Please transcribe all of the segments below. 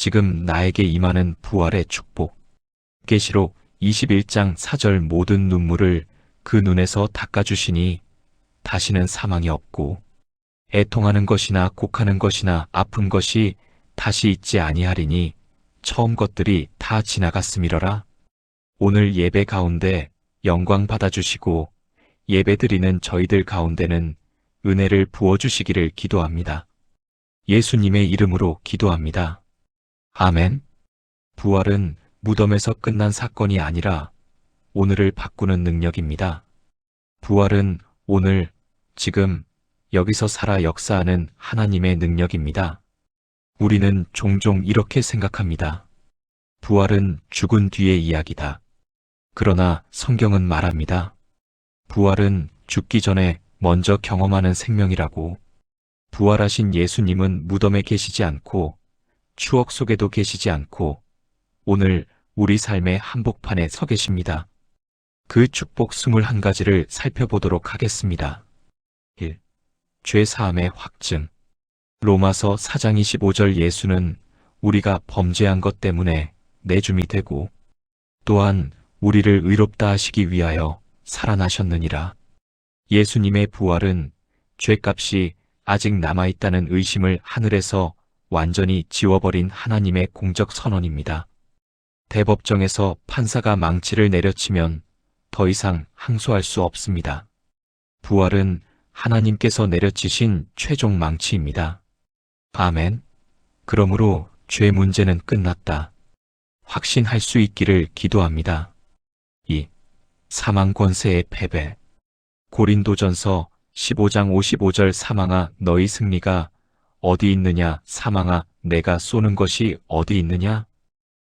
지금 나에게 임하는 부활의 축복. 계시록 21장 4절 모든 눈물을 그 눈에서 닦아주시니 다시는 사망이 없고 애통하는 것이나 곡하는 것이나 아픈 것이 다시 있지 아니하리니 처음 것들이 다 지나갔음이러라. 오늘 예배 가운데 영광 받아주시고 예배 드리는 저희들 가운데는 은혜를 부어주시기를 기도합니다. 예수님의 이름으로 기도합니다. 아멘. 부활은 무덤에서 끝난 사건이 아니라 오늘을 바꾸는 능력입니다. 부활은 오늘, 지금, 여기서 살아 역사하는 하나님의 능력입니다. 우리는 종종 이렇게 생각합니다. 부활은 죽은 뒤의 이야기다. 그러나 성경은 말합니다. 부활은 죽기 전에 먼저 경험하는 생명이라고. 부활하신 예수님은 무덤에 계시지 않고 추억 속에도 계시지 않고 오늘 우리 삶의 한복판에 서 계십니다. 그 축복 21가지를 살펴보도록 하겠습니다. 1. 죄 사함의 확증. 로마서 4장 25절 예수는 우리가 범죄한 것 때문에 내줌이 되고 또한 우리를 의롭다 하시기 위하여 살아나셨느니라. 예수님의 부활은 죄값이 아직 남아있다는 의심을 하늘에서 완전히 지워버린 하나님의 공적 선언입니다. 대법정에서 판사가 망치를 내려치면 더 이상 항소할 수 없습니다. 부활은 하나님께서 내려치신 최종 망치입니다. 아멘. 그러므로 죄 문제는 끝났다. 확신할 수 있기를 기도합니다. 2. 사망 권세의 패배. 고린도전서 15장 55절 사망아 너희 승리가 어디 있느냐 사망아 내가 쏘는 것이 어디 있느냐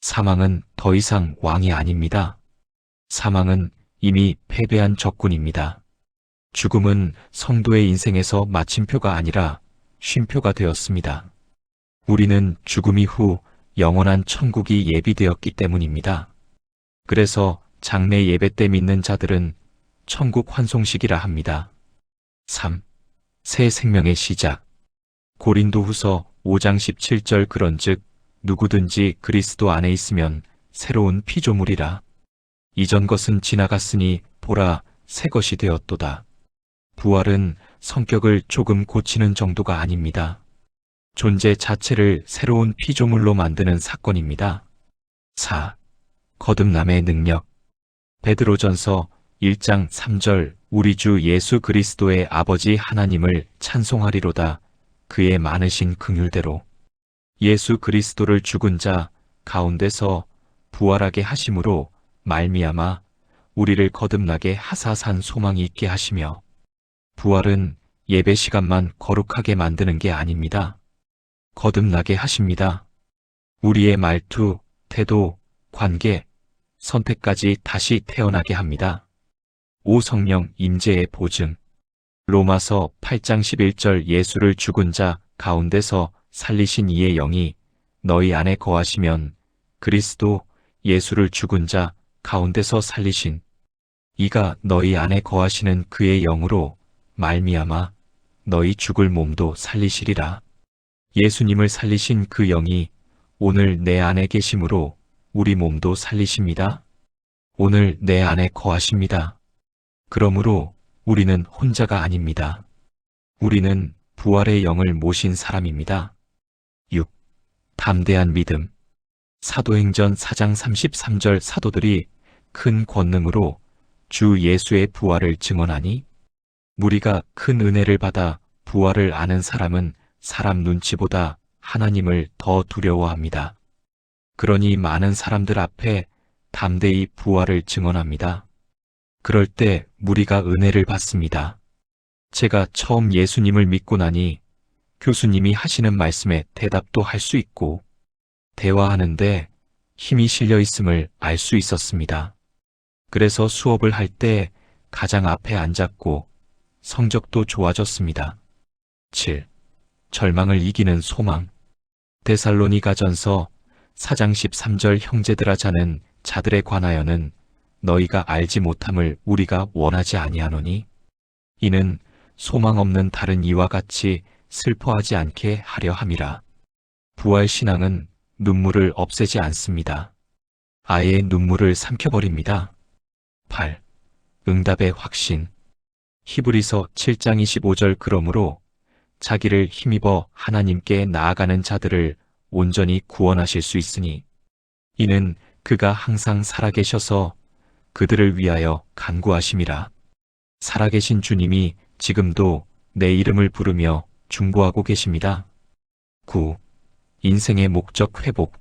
사망은 더 이상 왕이 아닙니다. 사망은 이미 패배한 적군입니다. 죽음은 성도의 인생에서 마침표가 아니라 쉼표가 되었습니다. 우리는 죽음 이후 영원한 천국이 예비되었기 때문입니다. 그래서 장례 예배 때 믿는 자들은 천국 환송식이라 합니다. 3. 새 생명의 시작. 고린도 후서 5장 17절 그런즉 누구든지 그리스도 안에 있으면 새로운 피조물이라. 이전 것은 지나갔으니 보라 새 것이 되었도다. 부활은 성격을 조금 고치는 정도가 아닙니다. 존재 자체를 새로운 피조물로 만드는 사건입니다. 4. 거듭남의 능력. 베드로전서 1장 3절 우리 주 예수 그리스도의 아버지 하나님을 찬송하리로다. 그의 많으신 긍휼대로 예수 그리스도를 죽은 자 가운데서 부활하게 하심으로 말미암아 우리를 거듭나게 하사산 소망이 있게 하시며 부활은 예배 시간만 거룩하게 만드는 게 아닙니다. 거듭나게 하십니다. 우리의 말투, 태도, 관계, 선택까지 다시 태어나게 합니다. 오성령 임재의 보증 로마서 8장 11절 예수를 죽은 자 가운데서 살리신 이의 영이 너희 안에 거하시면 그리스도 예수를 죽은 자 가운데서 살리신 이가 너희 안에 거하시는 그의 영으로 말미암아 너희 죽을 몸도 살리시리라. 예수님을 살리신 그 영이 오늘 내 안에 계심으로 우리 몸도 살리십니다. 오늘 내 안에 거하십니다. 그러므로 우리는 혼자가 아닙니다. 우리는 부활의 영을 모신 사람입니다. 6. 담대한 믿음. 사도행전 4장 33절 사도들이 큰 권능으로 주 예수의 부활을 증언하니 무리가 큰 은혜를 받아 부활을 아는 사람은 사람 눈치보다 하나님을 더 두려워합니다. 그러니 많은 사람들 앞에 담대히 부활을 증언합니다. 그럴 때 무리가 은혜를 받습니다. 제가 처음 예수님을 믿고 나니 교수님이 하시는 말씀에 대답도 할 수 있고 대화하는데 힘이 실려 있음을 알 수 있었습니다. 그래서 수업을 할 때 가장 앞에 앉았고 성적도 좋아졌습니다. 7. 절망을 이기는 소망. 데살로니가전서 4장 13절 형제들아 자는 자들에 관하여는 너희가 알지 못함을 우리가 원하지 아니하노니 이는 소망 없는 다른 이와 같이 슬퍼하지 않게 하려 함이라. 부활 신앙은 눈물을 없애지 않습니다. 아예 눈물을 삼켜버립니다. 8. 응답의 확신. 히브리서 7장 25절 그러므로 자기를 힘입어 하나님께 나아가는 자들을 온전히 구원하실 수 있으니 이는 그가 항상 살아계셔서 그들을 위하여 간구하심이라. 살아계신 주님이 지금도 내 이름을 부르며 중보하고 계십니다. 9. 인생의 목적 회복.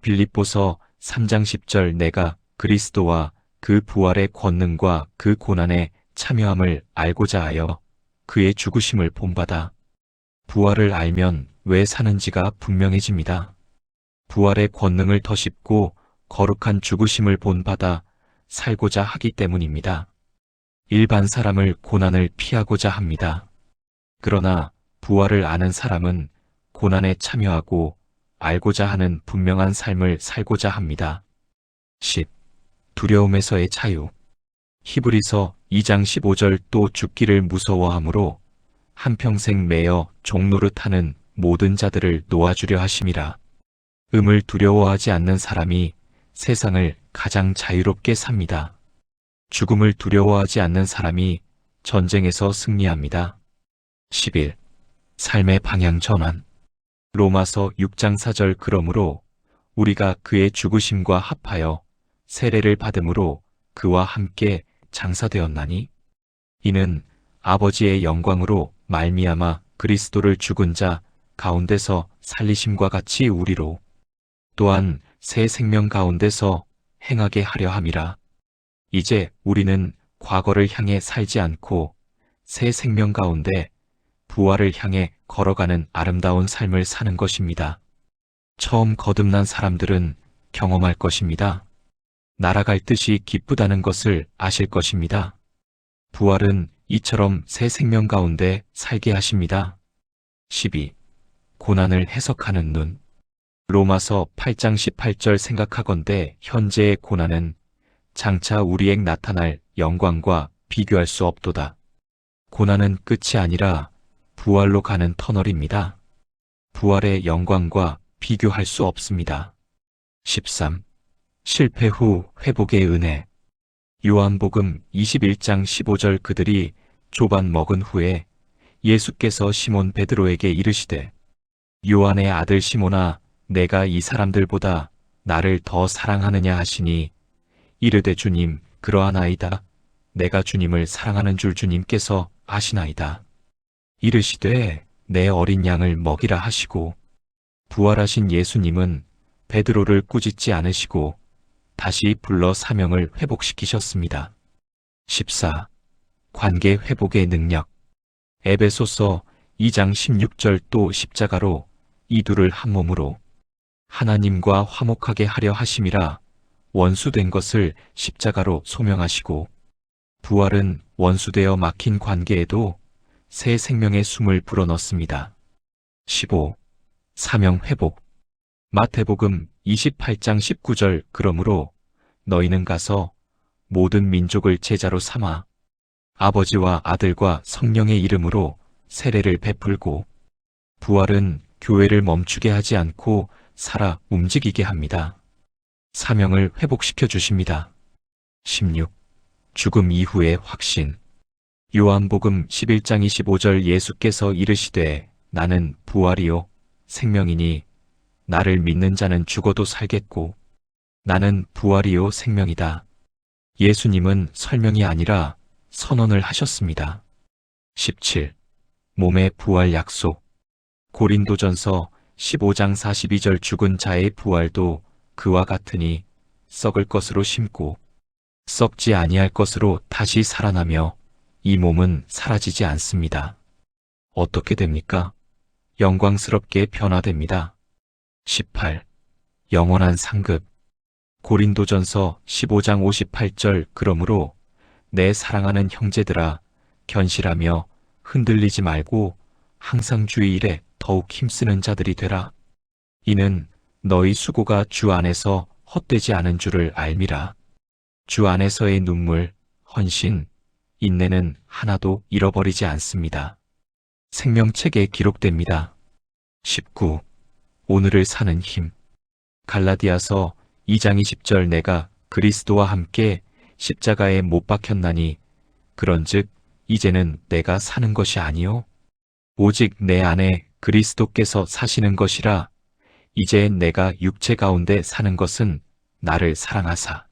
빌립보서 3장 10절 내가 그리스도와 그 부활의 권능과 그 고난에 참여함을 알고자 하여 그의 죽으심을 본받아 부활을 알면 왜 사는지가 분명해집니다. 부활의 권능을 더 쉽고 거룩한 죽으심을 본받아 살고자 하기 때문입니다. 일반 사람을 고난을 피하고자 합니다. 그러나 부활을 아는 사람은 고난에 참여하고 알고자 하는 분명한 삶을 살고자 합니다. 10. 두려움에서의 자유. 히브리서 2장 15절 또 죽기를 무서워하므로 한평생 매여 종노릇하는 모든 자들을 놓아주려 하심이라. 음을 두려워하지 않는 사람이 세상을 가장 자유롭게 삽니다. 죽음을 두려워하지 않는 사람이 전쟁에서 승리합니다. 11. 삶의 방향 전환. 로마서 6장 4절 그러므로 우리가 그의 죽으심과 합하여 세례를 받음으로 그와 함께 장사되었나니 이는 아버지의 영광으로 말미암아 그리스도를 죽은 자 가운데서 살리심과 같이 우리로 또한 새 생명 가운데서 행하게 하려 함이라 이제 우리는 과거를 향해 살지 않고 새 생명 가운데 부활을 향해 걸어가는 아름다운 삶을 사는 것입니다. 처음 거듭난 사람들은 경험할 것입니다. 날아갈 듯이 기쁘다는 것을 아실 것입니다. 부활은 이처럼 새 생명 가운데 살게 하십니다. 12. 고난을 해석하는 눈. 로마서 8장 18절 생각하건대 현재의 고난은 장차 우리에게 나타날 영광과 비교할 수 없도다. 고난은 끝이 아니라 부활로 가는 터널입니다. 부활의 영광과 비교할 수 없습니다. 13. 실패 후 회복의 은혜. 요한복음 21장 15절 그들이 조반 먹은 후에 예수께서 시몬 베드로에게 이르시되 요한의 아들 시몬아 내가 이 사람들보다 나를 더 사랑하느냐 하시니 이르되 주님 그러하나이다 내가 주님을 사랑하는 줄 주님께서 아시나이다 이르시되 내 어린 양을 먹이라 하시고 부활하신 예수님은 베드로를 꾸짖지 않으시고 다시 불러 사명을 회복시키셨습니다. 14. 관계 회복의 능력 에베소서 2장 16절 또 십자가로 이 둘을 한 몸으로 하나님과 화목하게 하려 하심이라 원수된 것을 십자가로 소명하시고 부활은 원수되어 막힌 관계에도 새 생명의 숨을 불어넣습니다. 15. 사명 회복 마태복음 28장 19절 그러므로 너희는 가서 모든 민족을 제자로 삼아 아버지와 아들과 성령의 이름으로 세례를 베풀고 부활은 교회를 멈추게 하지 않고 살아 움직이게 합니다. 사명을 회복시켜 주십니다. 16. 죽음 이후의 확신 요한복음 11장 25절 예수께서 이르시되 나는 부활이요 생명이니 나를 믿는 자는 죽어도 살겠고 나는 부활이요 생명이다. 예수님은 설명이 아니라 선언을 하셨습니다. 17. 몸의 부활 약속 고린도전서 15장 42절 죽은 자의 부활도 그와 같으니 썩을 것으로 심고 썩지 아니할 것으로 다시 살아나며 이 몸은 사라지지 않습니다. 어떻게 됩니까? 영광스럽게 변화됩니다. 18. 영원한 상급 고린도전서 15장 58절 그러므로 내 사랑하는 형제들아 견실하며 흔들리지 말고 항상 주의 일에 더욱 힘쓰는 자들이 되라. 이는 너희 수고가 주 안에서 헛되지 않은 줄을 알미라. 주 안에서의 눈물, 헌신, 인내는 하나도 잃어버리지 않습니다. 생명책에 기록됩니다. 19. 오늘을 사는 힘. 갈라디아서 2장 20절 내가 그리스도와 함께 십자가에 못 박혔나니 그런즉 이제는 내가 사는 것이 아니요 오직 내 안에 그리스도께서 사시는 것이라 이제 내가 육체 가운데 사는 것은 나를 사랑하사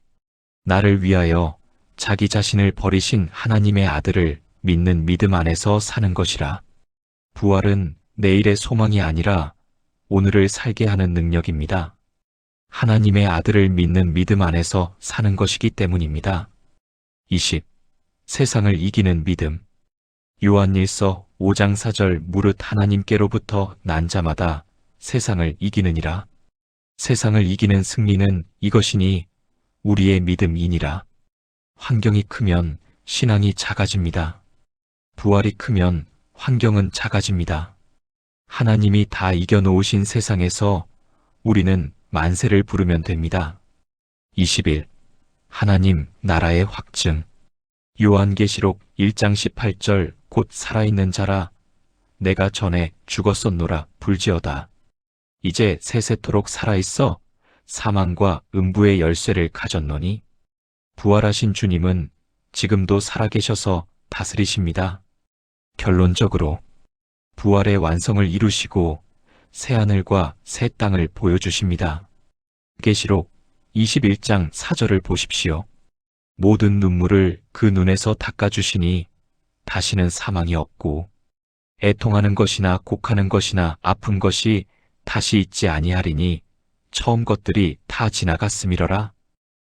나를 위하여 자기 자신을 버리신 하나님의 아들을 믿는 믿음 안에서 사는 것이라 부활은 내일의 소망이 아니라 오늘을 살게 하는 능력입니다. 하나님의 아들을 믿는 믿음 안에서 사는 것이기 때문입니다. 20. 세상을 이기는 믿음. 요한일서 5장 4절 무릇 하나님께로부터 난 자마다 세상을 이기느니라. 세상을 이기는 승리는 이것이니 우리의 믿음이니라. 환경이 크면 신앙이 작아집니다. 부활이 크면 환경은 작아집니다. 하나님이 다 이겨놓으신 세상에서 우리는 만세를 부르면 됩니다. 20일 하나님 나라의 확증 요한계시록 1장 18절 곧 살아있는 자라 내가 전에 죽었었노라 불지어다. 이제 세세토록 살아있어 사망과 음부의 열쇠를 가졌노니 부활하신 주님은 지금도 살아계셔서 다스리십니다. 결론적으로 부활의 완성을 이루시고 새하늘과 새 땅을 보여주십니다. 계시록 21장 4절을 보십시오. 모든 눈물을 그 눈에서 닦아주시니 다시는 사망이 없고 애통하는 것이나 곡하는 것이나 아픈 것이 다시 있지 아니하리니 처음 것들이 다 지나갔음이러라.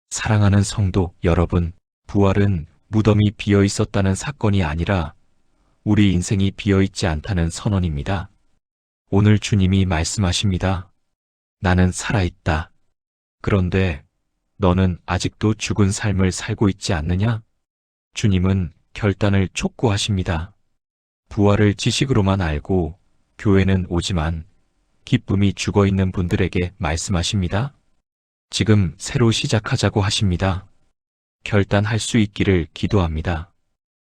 사랑하는 성도 여러분, 부활은 무덤이 비어 있었다는 사건이 아니라 우리 인생이 비어 있지 않다는 선언입니다. 오늘 주님이 말씀하십니다. 나는 살아있다. 그런데 너는 아직도 죽은 삶을 살고 있지 않느냐? 주님은 결단을 촉구하십니다. 부활을 지식으로만 알고 교회는 오지만 기쁨이 죽어 있는 분들에게 말씀하십니다. 지금 새로 시작하자고 하십니다. 결단할 수 있기를 기도합니다.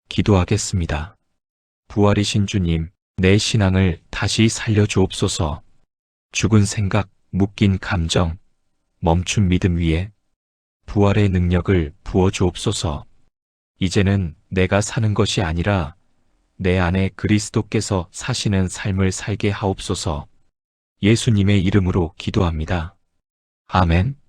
기도하겠습니다. 부활이신 주님, 내 신앙을 다시 살려주옵소서. 죽은 생각, 묶인 감정, 멈춘 믿음 위에 부활의 능력을 부어주옵소서. 이제는 내가 사는 것이 아니라 내 안에 그리스도께서 사시는 삶을 살게 하옵소서. 예수님의 이름으로 기도합니다. 아멘.